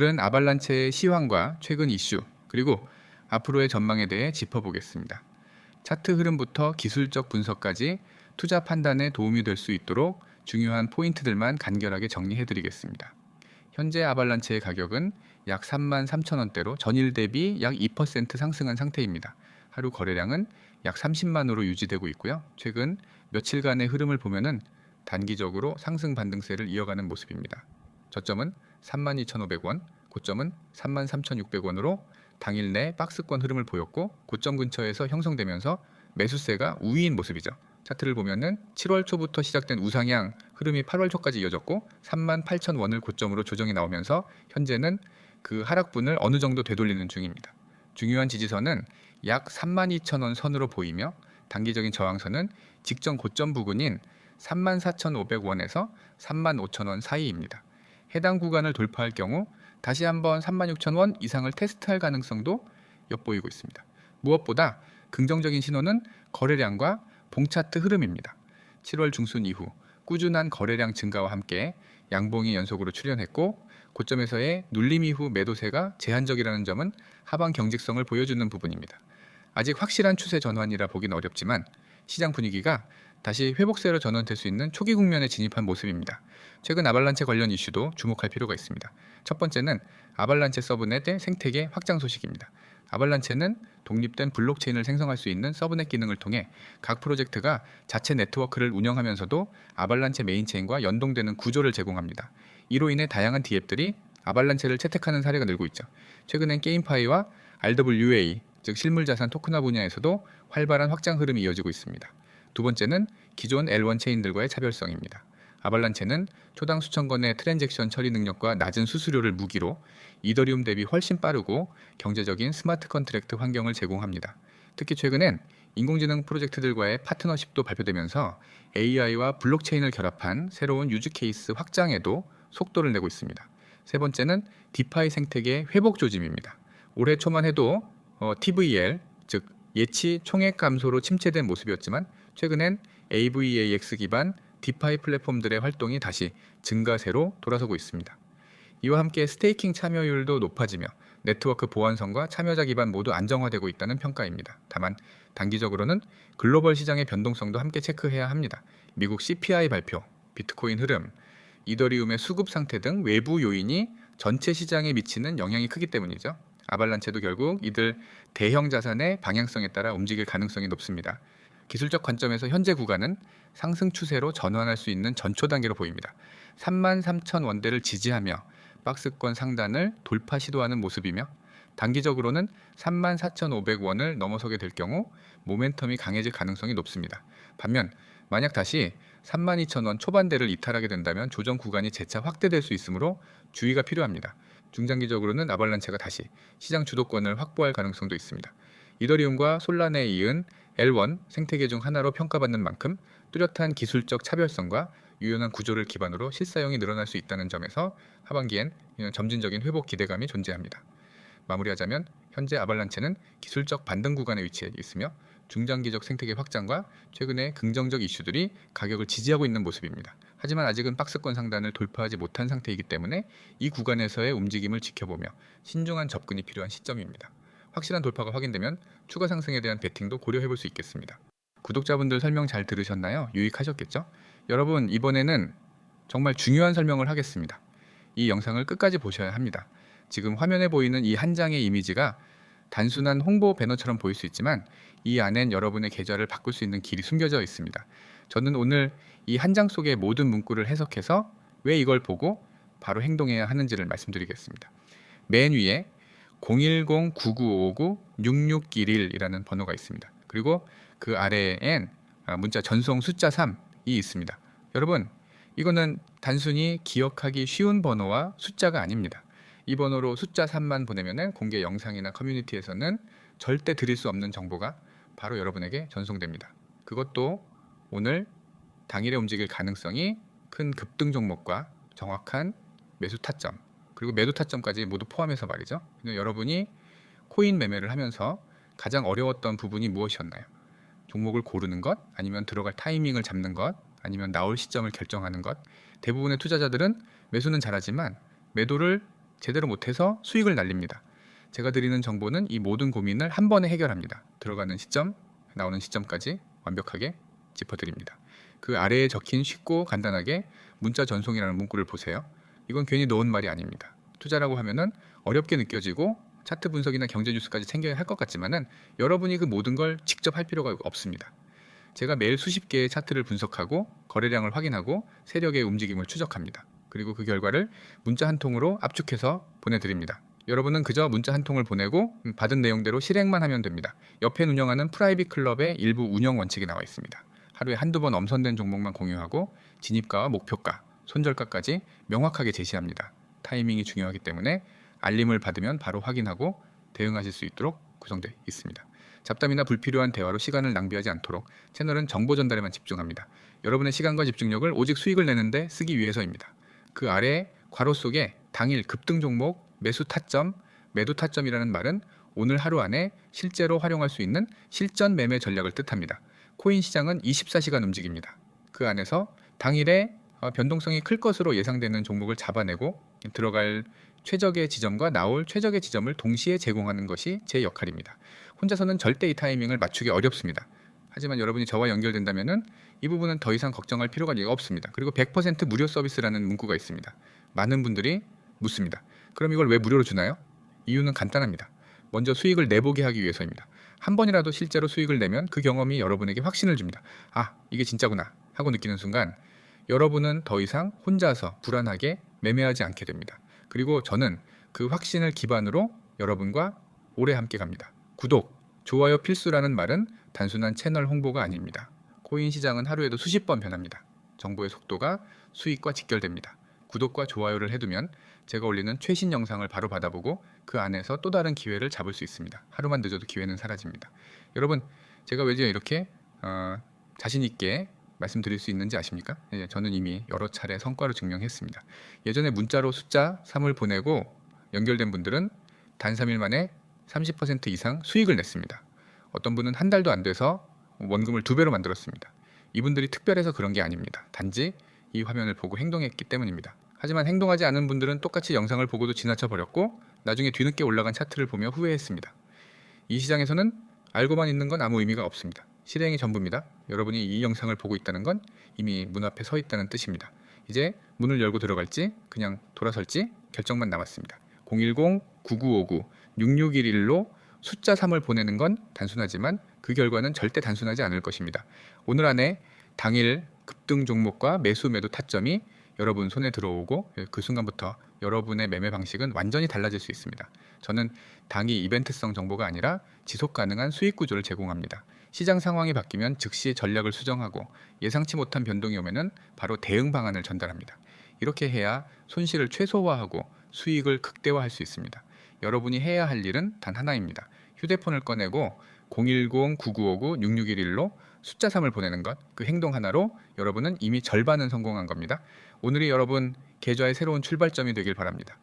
오늘은 아발란체의 시황과 최근 이슈 그리고 앞으로의 전망에 대해 짚어보겠습니다. 차트 흐름부터 기술적 분석까지 투자 판단에 도움이 될 수 있도록 중요한 포인트들만 간결하게 정리해드리겠습니다. 현재 아발란체의 가격은 약 3만 3천 원대로 전일 대비 약 2% 상승한 상태입니다. 하루 거래량은 약 30만으로 유지되고 있고요. 최근 며칠간의 흐름을 보면은 단기적으로 상승 반등세를 이어가는 모습입니다. 저점은 32,500원, 고점은 33,600원으로 당일 내 박스권 흐름을 보였고 고점 근처에서 형성되면서 매수세가 우위인 모습이죠. 차트를 보면은 7월 초부터 시작된 우상향 흐름이 8월 초까지 이어졌고 38,000원을 고점으로 조정이 나오면서 현재는 그 하락분을 어느 정도 되돌리는 중입니다. 중요한 지지선은 약 32,000원 선으로 보이며 단기적인 저항선은 직전 고점 부근인 34,500원에서 35,000원 사이입니다. 해당 구간을 돌파할 경우 다시 한번 36,000원 이상을 테스트할 가능성도 엿보이고 있습니다. 무엇보다 긍정적인 신호는 거래량과 봉차트 흐름입니다. 7월 중순 이후 꾸준한 거래량 증가와 함께 양봉이 연속으로 출현했고 고점에서의 눌림 이후 매도세가 제한적이라는 점은 하방 경직성을 보여주는 부분입니다. 아직 확실한 추세 전환이라 보긴 어렵지만 시장 분위기가 다시 회복세로 전환될 수 있는 초기 국면에 진입한 모습입니다. 최근 아발란체 관련 이슈도 주목할 필요가 있습니다. 첫 번째는 아발란체 서브넷의 생태계 확장 소식입니다. 아발란체는 독립된 블록체인을 생성할 수 있는 서브넷 기능을 통해 각 프로젝트가 자체 네트워크를 운영하면서도 아발란체 메인체인과 연동되는 구조를 제공합니다. 이로 인해 다양한 디앱들이 아발란체를 채택하는 사례가 늘고 있죠. 최근엔 게임파이와 RWA 즉 실물자산 토큰화 분야에서도 활발한 확장 흐름이 이어지고 있습니다. 두 번째는 기존 L1 체인들과의 차별성입니다. 아발란체는 초당 수천 건의 트랜잭션 처리 능력과 낮은 수수료를 무기로 이더리움 대비 훨씬 빠르고 경제적인 스마트 컨트랙트 환경을 제공합니다. 특히 최근엔 인공지능 프로젝트들과의 파트너십도 발표되면서 AI와 블록체인을 결합한 새로운 유즈 케이스 확장에도 속도를 내고 있습니다. 세 번째는 디파이 생태계 회복 조짐입니다. 올해 초만 해도 어, TVL 즉 예치 총액 감소로 침체된 모습이었지만 최근엔 AVAX 기반 디파이 플랫폼들의 활동이 다시 증가세로 돌아서고 있습니다. 이와 함께 스테이킹 참여율도 높아지며 네트워크 보안성과 참여자 기반 모두 안정화되고 있다는 평가입니다. 다만 단기적으로는 글로벌 시장의 변동성도 함께 체크해야 합니다. 미국 CPI 발표, 비트코인 흐름, 이더리움의 수급 상태 등 외부 요인이 전체 시장에 미치는 영향이 크기 때문이죠. 아발란체도 결국 이들 대형 자산의 방향성에 따라 움직일 가능성이 높습니다. 기술적 관점에서 현재 구간은 상승 추세로 전환할 수 있는 전초 단계로 보입니다. 3만 3천 원대를 지지하며 박스권 상단을 돌파 시도하는 모습이며 단기적으로는 3만 4,500원을 넘어서게 될 경우 모멘텀이 강해질 가능성이 높습니다. 반면 만약 다시 3만 2천 원 초반대를 이탈하게 된다면 조정 구간이 재차 확대될 수 있으므로 주의가 필요합니다. 중장기적으로는 아발란체가 다시 시장 주도권을 확보할 가능성도 있습니다. 이더리움과 솔라네에 이은 L1 생태계 중 하나로 평가받는 만큼 뚜렷한 기술적 차별성과 유연한 구조를 기반으로 실사용이 늘어날 수 있다는 점에서 하반기엔 점진적인 회복 기대감이 존재합니다. 마무리하자면 현재 아발란체는 기술적 반등 구간에 위치해 있으며 중장기적 생태계 확장과 최근의 긍정적 이슈들이 가격을 지지하고 있는 모습입니다. 하지만 아직은 박스권 상단을 돌파하지 못한 상태이기 때문에 이 구간에서의 움직임을 지켜보며 신중한 접근이 필요한 시점입니다. 확실한 돌파가 확인되면 추가 상승에 대한 베팅도 고려해 볼 수 있겠습니다. 구독자분들 설명 잘 들으셨나요? 유익하셨겠죠? 여러분 이번에는 정말 중요한 설명을 하겠습니다. 이 영상을 끝까지 보셔야 합니다. 지금 화면에 보이는 이 한 장의 이미지가 단순한 홍보 배너처럼 보일 수 있지만 이 안엔 여러분의 계좌를 바꿀 수 있는 길이 숨겨져 있습니다. 저는 오늘 이 한 장 속의 모든 문구를 해석해서 왜 이걸 보고 바로 행동해야 하는지를 말씀드리겠습니다. 맨 위에 010-9959-6611이라는 번호가 있습니다. 그리고 그 아래엔 아, 문자 전송 숫자 3이 있습니다. 여러분, 이거는 단순히 기억하기 쉬운 번호와 숫자가 아닙니다. 이 번호로 숫자 3만 보내면 공개 영상이나 커뮤니티에서는 절대 드릴 수 없는 정보가 바로 여러분에게 전송됩니다. 그것도 오늘 당일에 움직일 가능성이 큰 급등 종목과 정확한 매수 타점 그리고 매도 타점까지 모두 포함해서 말이죠. 여러분이 코인 매매를 하면서 가장 어려웠던 부분이 무엇이었나요? 종목을 고르는 것, 아니면 들어갈 타이밍을 잡는 것, 아니면 나올 시점을 결정하는 것. 대부분의 투자자들은 매수는 잘하지만 매도를 제대로 못해서 수익을 날립니다. 제가 드리는 정보는 이 모든 고민을 한 번에 해결합니다. 들어가는 시점, 나오는 시점까지 완벽하게 짚어드립니다. 그 아래에 적힌 쉽고 간단하게 문자 전송이라는 문구를 보세요. 이건 괜히 놓은 말이 아닙니다. 투자라고 하면은 어렵게 느껴지고 차트 분석이나 경제 뉴스까지 챙겨야 할 것 같지만은 여러분이 그 모든 걸 직접 할 필요가 없습니다. 제가 매일 수십 개의 차트를 분석하고 거래량을 확인하고 세력의 움직임을 추적합니다. 그리고 그 결과를 문자 한 통으로 압축해서 보내드립니다. 여러분은 그저 문자 한 통을 보내고 받은 내용대로 실행만 하면 됩니다. 옆에 운영하는 프라이빗 클럽의 일부 운영 원칙이 나와 있습니다. 하루에 한두 번 엄선된 종목만 공유하고 진입가와 목표가, 손절가까지 명확하게 제시합니다. 타이밍이 중요하기 때문에 알림을 받으면 바로 확인하고 대응하실 수 있도록 구성되어 있습니다. 잡담이나 불필요한 대화로 시간을 낭비하지 않도록 채널은 정보 전달에만 집중합니다. 여러분의 시간과 집중력을 오직 수익을 내는데 쓰기 위해서입니다. 그 아래 괄호 속에 당일 급등 종목 매수 타점, 매도 타점이라는 말은 오늘 하루 안에 실제로 활용할 수 있는 실전 매매 전략을 뜻합니다. 코인 시장은 24시간 움직입니다. 그 안에서 당일에 어, 변동성이 클 것으로 예상되는 종목을 잡아내고 들어갈 최적의 지점과 나올 최적의 지점을 동시에 제공하는 것이 제 역할입니다. 혼자서는 절대 이 타이밍을 맞추기 어렵습니다. 하지만 여러분이 저와 연결된다면은 이 부분은 더 이상 걱정할 필요가 없습니다. 그리고 100% 무료 서비스라는 문구가 있습니다. 많은 분들이 묻습니다. 그럼 이걸 왜 무료로 주나요? 이유는 간단합니다. 먼저 수익을 내보게 하기 위해서입니다. 한 번이라도 실제로 수익을 내면 그 경험이 여러분에게 확신을 줍니다. 아, 이게 진짜구나 하고 느끼는 순간 여러분은 더 이상 혼자서 불안하게 매매하지 않게 됩니다. 그리고 저는 그 확신을 기반으로 여러분과 오래 함께 갑니다. 구독, 좋아요 필수라는 말은 단순한 채널 홍보가 아닙니다. 코인 시장은 하루에도 수십 번 변합니다. 정보의 속도가 수익과 직결됩니다. 구독과 좋아요를 해두면 제가 올리는 최신 영상을 바로 받아보고 그 안에서 또 다른 기회를 잡을 수 있습니다. 하루만 늦어도 기회는 사라집니다. 여러분, 제가 왜 이렇게 어, 자신 있게 말씀드릴 수 있는지 아십니까? 예, 저는 이미 여러 차례 성과로 증명했습니다. 예전에 문자로 숫자 3을 보내고 연결된 분들은 단 3일 만에 30% 이상 수익을 냈습니다. 어떤 분은 한 달도 안 돼서 원금을 두 배로 만들었습니다. 이분들이 특별해서 그런 게 아닙니다. 단지 이 화면을 보고 행동했기 때문입니다. 하지만 행동하지 않은 분들은 똑같이 영상을 보고도 지나쳐 버렸고 나중에 뒤늦게 올라간 차트를 보며 후회했습니다. 이 시장에서는 알고만 있는 건 아무 의미가 없습니다. 실행이 전부입니다. 여러분이 이 영상을 보고 있다는 건 이미 문 앞에 서 있다는 뜻입니다. 이제 문을 열고 들어갈지 그냥 돌아설지 결정만 남았습니다. 010-9959-6611로 숫자 3을 보내는 건 단순하지만 그 결과는 절대 단순하지 않을 것입니다. 오늘 안에 당일 급등 종목과 매수 매도 타점이 여러분 손에 들어오고 그 순간부터 여러분의 매매 방식은 완전히 달라질 수 있습니다. 저는 당이 이벤트성 정보가 아니라 지속 가능한 수익 구조를 제공합니다. 시장 상황이 바뀌면 즉시 전략을 수정하고 예상치 못한 변동이 오면은 바로 대응 방안을 전달합니다. 이렇게 해야 손실을 최소화하고 수익을 극대화할 수 있습니다. 여러분이 해야 할 일은 단 하나입니다. 휴대폰을 꺼내고 010-9959-6611로 숫자 3을 보내는 것, 그 행동 하나로 여러분은 이미 절반은 성공한 겁니다. 오늘이 여러분 계좌의 새로운 출발점이 되길 바랍니다.